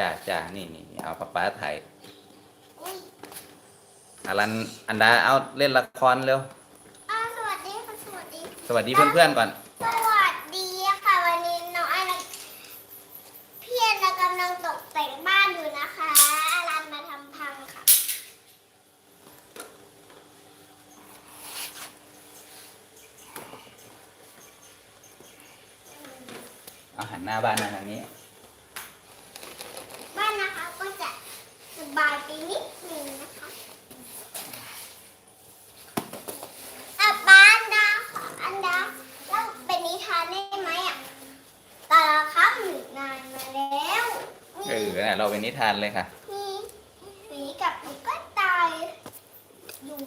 จ้าจ้านี่นี่เอาป้าป้าถ่ายอุ้ยอารันอันดาเอาเล่นละครเร็วอ้าวสวัสดีค่ะสวัสดีสวัสดีเพื่อนๆก่อน สวัสดีค่ะวันนี้น้องอันพี่แอนนะกำลังตกแต่งบ้านอยู่นะคะอารันมาทำพังค่ะเอาหันหน้าบ้านมาทางนี้ บ้านนะคะก็จะส บายไปนิดนึงนะคะอะบ้านดาค่ะอันดาเล้วเป็นนิทานได้ไหมอะตาครับหนึ่งนานมาแล้ว เออน่ะเราเป็นนิทานเลยค่ะ มีหมีกับหนูก็ตายอยู่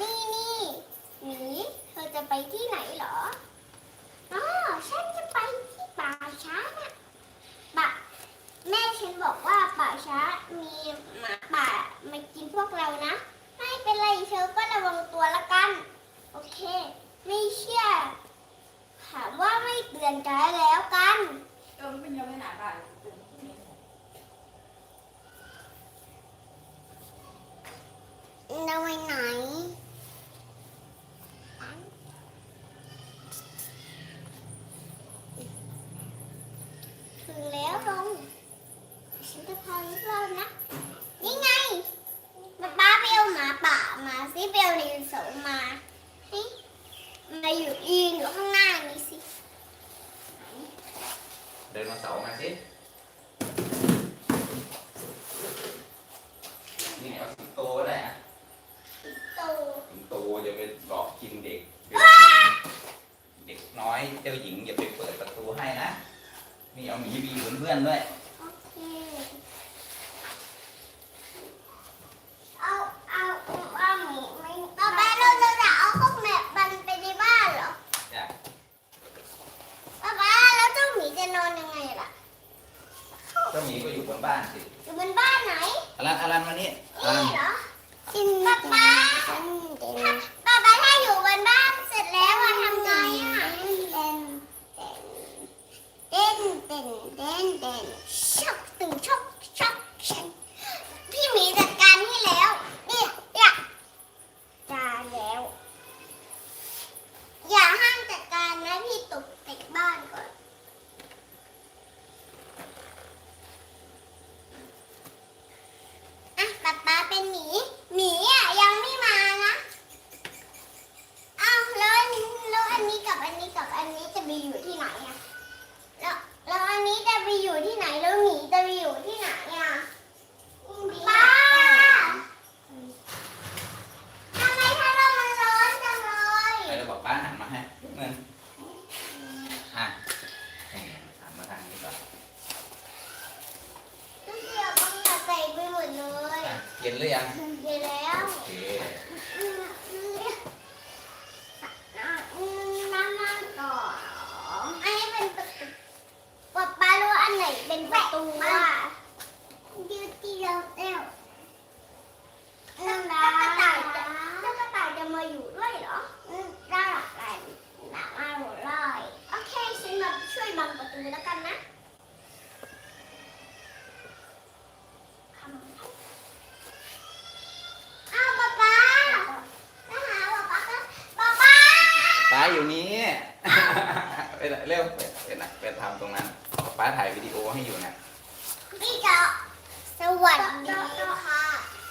นี่นี่หมีเธอจะไปที่ไหนเหรออ๋อฉันจะไปที่ป่าช้าน่ะป่าแม่ฉันบอกว่าป่าช้ามีหมาป่ามากินพวกเรานะ ไม่เป็นไรเธอก็ระวังตัวละกัน โอเค ไม่เชื่อ ถามว่าไม่เตือนใจแล้วกัน เออมันเป็นยังไง หนาบ้านเราไปไหนถึงแล้วลงฉันจะพาลูกเรานะ นี่ไงป๊าป้าไปเอาหมาป่ามาสิไปเอาไดโนเสาร์มาสิมาอยู่ยืนอยู่ข้างหน้านี้สิ เดินมาเสาร์มาสินี่เอาสิงโตก็ได้อะโตสิงโตจะไปหลอกกินเด็กเดี๋ยวกินเด็กน้อยเจ้าหญิงอย่าไปเปิดประตูให้นะนี่เอาหมีบีอยู่เป็นเพื่อนด้วย โอเค เอาเอาเอาหมีไม่ป๊าป้าเราจะเอาพวกแมปมันไปในบ้านเหรอ จ้ะ ป๊าป๊าแล้วเจ้าหมีจะนอนยังไงล่ะ เจ้าหมีก็อยู่บนบ้านสิอยู่บนบ้านไหนอารันอารันมานี่อารันนี่เหรอป๊าป๊าป๊าป๊าถ้าอยู่บนบ้านเสร็จแล้วอะทำไงอะเต้นเต้นเต้นเต้นช็อกตึงช็อกช็อกช็อกพี่หมีจัดการให้แล้วเนี่ยเนี่ยจาแล้ว อย่าห้ามจัดการนะพี่ตกแต่งบ้านก่อน อะป๊าป๊า เป็นหมี หมีอะยังไม่มานะอ้าวแล้วอันแล้วอันนี้กับอันนี้กับอันนี้จะไปอยู่ที่ไหนอะแล้วแล้วอันนี้จะไปอยู่ที่ไหนแล้วหมีจะไปอยู่ที่ไหนอะป้าทำไมถ้าเรามันร้อนจังเลยไปแล้วบอกป้าหันมาให้เงินอะหันมาทางนี้ก่อน เดี๋ยวบังอย่าใส่ไปหมดเลย อะเย็นหรือยัง เดี๋ยวแล้ว โอเค น้ำมันก่อนอันนี้เป็นประตูป๊าป๊ารู้อันไหน เป็นประตูว่าดิวตี้แล้วแล้วแล้วกระต่ายจะแล้วกระต่ายจะมาอยู่ด้วยเหรอืได้หรอกการหนักมาหัวลอยโอเคฉันมาช่วยบังประตูแล้วกันนะอ้าวป๊าป๊ามาหาป๊าป๊าก็ป๊าป๊า ป้าอยู่นี้ ไปไหนเร็วไปไปไหนไปทำตรงนั้นป้าถ่ายวิดีโอให้อยู่นะ พี่เจ้าสวัสดีค่ะ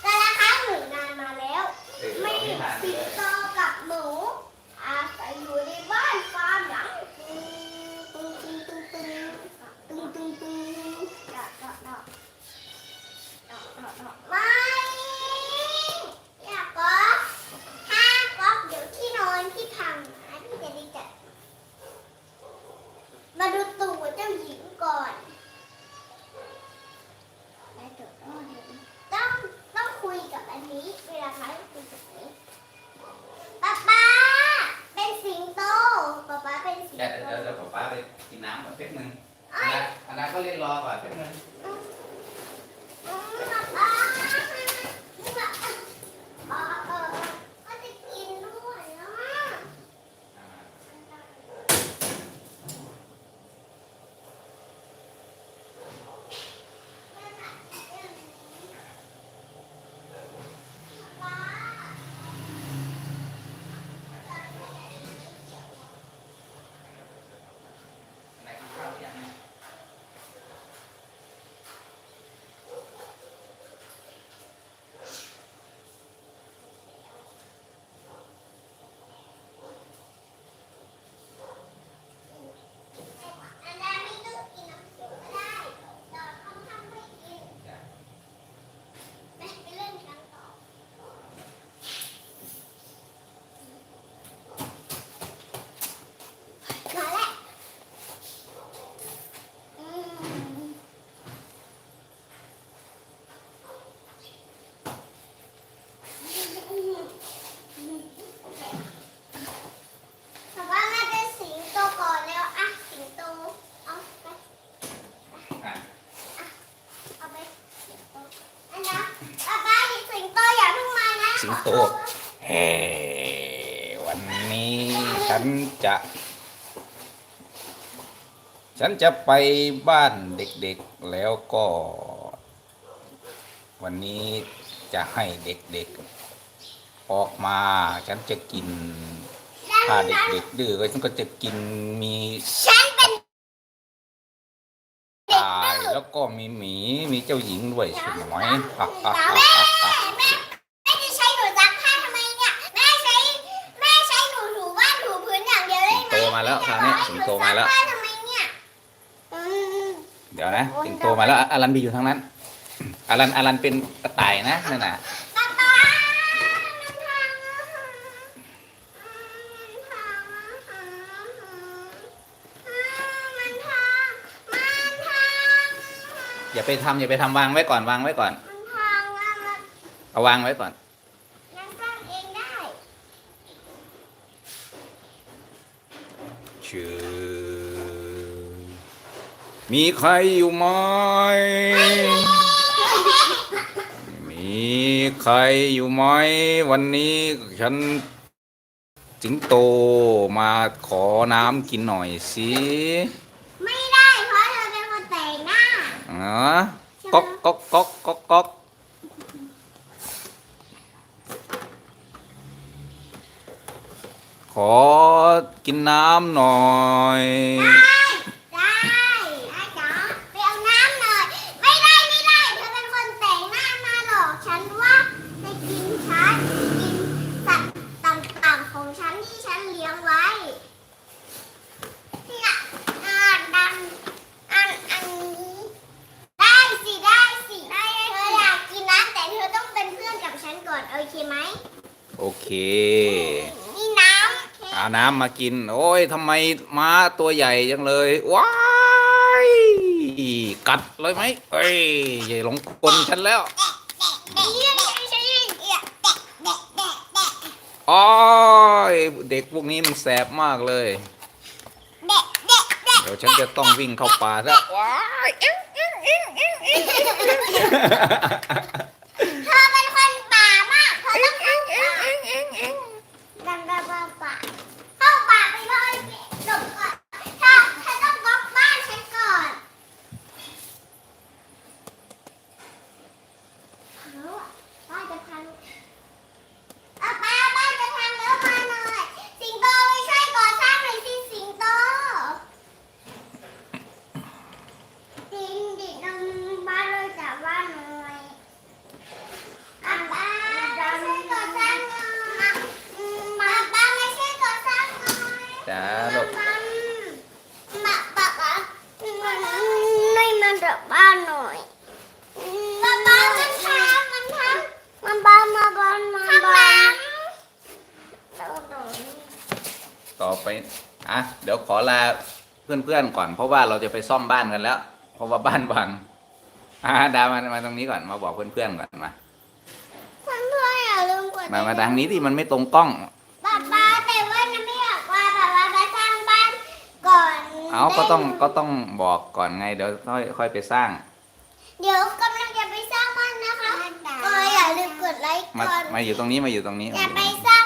แต่ละครั้งหนูนานมาแล้ว เออ ไม่ เราไม่ทาน สิ เล ง ย โตกับหมูอาศัยอยู่ในบ้านฟาร์มหลังตึงตึงตึงตึงตึงตึงตึงดอกดอกดอกดอกดอกดอกไม่อยากก๊อฟถ้าก๊อฟเดี๋ยวที่นอนพี่พังนะพี่จะได้จัดมาดูตัวเจ้าหญิงก่อน ได้ตัวรอดเลยต้องต้องคุยกับอันนี้ เวลาเขาคุยกับอันนี้ป๊าป๊าเป็นสิงโตป๊าป๊าเป็นสิง เดี๋ยว โต เดี๋ยวเดี๋ยวป้าไป กินน้ำก่อนนึงเอ้ยอันนั้นก็เล่นรอก่อนแป๊บนึงอืมป๊าป๊าป๊าเออก็จะกินด้วยนะ อ่า แต่ว่าแม่เป็นสิงโตก่อนแล้วอะสิงโตเอาไป อะ เอาไปสิงโตอันนะป้าป้าหยิบสิงโตอย่าเพิ่งมานะ สิงโตเฮ้วันนี้ฉันจะ ฉันจะไปบ้านเด็กๆแล้วก็ วันนี้จะให้เด็กๆ ออกมา ฉันจะกินถ้าเด็กๆดื้อฉันก็จะกินมีฉันเป็นตายแล้วก็มีหมีมีเจ้าหญิงด้วยใช่ไหม แล้วคราวนี้สิงโตมาแล้วซักผ้ทำไมเนี่ยอืมเดี๋ยวนะสิงโตมาแล้วอารันบีอยู่ทางนั้นอารันอารันเป็นกระต่ายนะนั่นน่ะป๊าป๊ามันพังอะค่ะมันพังอะค่ะมันพังมันพังอย่าไปทำอย่าไปทำวางไว้ก่อนวางไว้ก่อน มันพังอะมันเอาวางไว้ก่อน ยังสร้างเองได้ ชื่อ มีใครอยู่ไหม มีใครอยู่ไหม วันนี้ฉันสิงโตมาขอน้ำกินหน่อยสิ ไม่ได้เพราะเธอเป็นคนแต่งหน้าอ๋อก๊อกก๊อกก๊อกก๊อกก๊อกขอกินน้ำหน่อย ได้ได้จ๋าไปเอาน้ำหน่อย ไม่ได้ไม่ได้ เธอเป็นคนแต่งหน้ามาหลอกฉันว่าจะกินฉันกินสัตว์ต่างๆของฉันที่ฉันเลี้ย งไว้เนี่ยอันดันอันอันนี้ ได้สิได้สิได้เธออยากกินนะแต่เธอต้องเป็นเพื่อนกับฉันก่อนโอเคไหมโอเค นี่น้ำเอาน้ำมากิน โอ้ยทำไมม้าตัวใหญ่จังเลย ว้าย กัดเลยไหมเอ้ยอย่หลงกลฉันแล้ว อ้อยเด็กพวกนี้มันแสบมากเลยแดะแดะแดะเดี๋ยวฉันจะต้องวิ่งเข้าป่าซะว้ายเอ๊ะเอ๊ะเอ๊ะเอ๊ะเอ๊ะ เธอเป็นคนป่ามาก เธอต้องเข้าป่าดังดังป่าป่าเข้าป่าไปเลยหลบก่อนเธอเธอต้องบล็อกบ้านฉันก่อนเอาอะบ้านจะพังเอาป้าบ้านจะพังแล้วมาหน่อย สิงโตไปช่วยก่อสร้างหน่อยสิสิงโต ดินดินนำบ้านเลยจากบ้านหน่อยอาบ้าไม่ใช่ก่อสร้างหน่อยมาบ้าไม่ใช่ก่อสร้างหน่อย จ้าลูกมาป้าป้าไม่มาจากบ้านหน่อยป้าป้ามันทำมันทำมันบ้านมาบ้านมาบ้านต่อไปอะเดี๋ยวขอลาเพื่อนๆก่อน เพราะว่าเราจะไปซ่อมบ้านกันแล้ว เพราะว่าบ้านพังอ่าดามามาตรงนี้ก่อนมาบอกเพื่อนๆก่อนมาเพื่อนๆอย่าลืมกดมามาทางนี้ที่มันไม่ตรงกล้อง ป้าป้าแต่ว่าน้ำไม่อยากว่าป้าป้าไปสร้างบ้านก่อน เอาก็ต้องได้ไหมก็ต้องบอกก่อนไงเดี๋ยวค่อยค่อยไปสร้าง เดี๋ยวกำลังจะไปสร้างบ้านนะคะก็อย่าลืมกดไลค์มาก่อนมาอยู่ตรงนี้มาอยู่ตรงนี้อมาย่าอยู่ตไปรงนี้ สร้าง